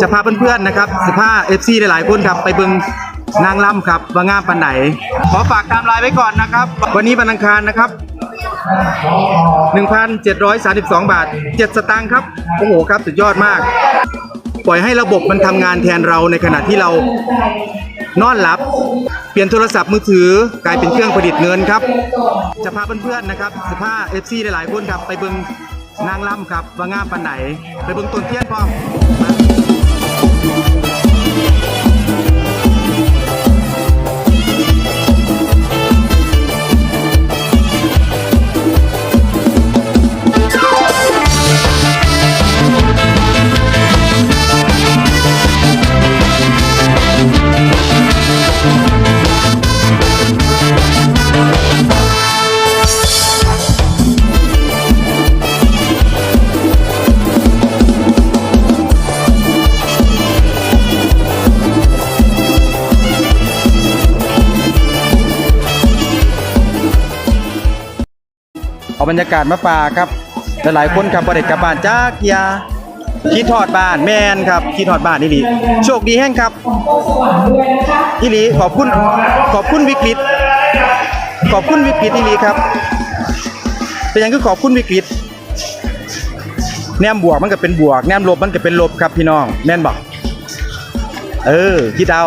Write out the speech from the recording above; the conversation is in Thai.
จะพาเพื่อนๆนะครับสิพาเอฟซีหลายๆคนครับไปเบิงนางล่ำครับว่างามปันไหน ขอฝากตามไลน์ไว้ก่อนนะครับ วันนี้วันอังคารนะครับ 1,732 บาท 7 สตางค์ครับ โอ้โหครับ สุดยอดมาก ปล่อยให้ระบบมันทำงานแทนเราในขณะที่เรานอนหลับ เปลี่ยนโทรศัพท์มือถือกลายเป็นเครื่องผลิตเงินครับ จะพาเพื่อนๆนะครับสิพาเอฟซีหลายๆคนครับไปเบิงนางล่ำครับว่างามปันไหน ไปเบิงต้นเทียนพร้อม มา เอาบรรยากาศมาฝากครับหลายๆคนครับประเด็กกลับบ้านจากยาคิดทอดบ้านแมนครับคิดทอดบ้านนี่ดีโชคดีแห้งครับอีหลีขอบคุณขอบคุณวิกฤต ขอบคุณวิกฤตอีหลีครับเป็นยังคือขอบคุณวิกฤตแนมบวกมันก็เป็นบวกแนมลบมันก็เป็นลบครับพี่น้องแม่นบอกเออคิดเอา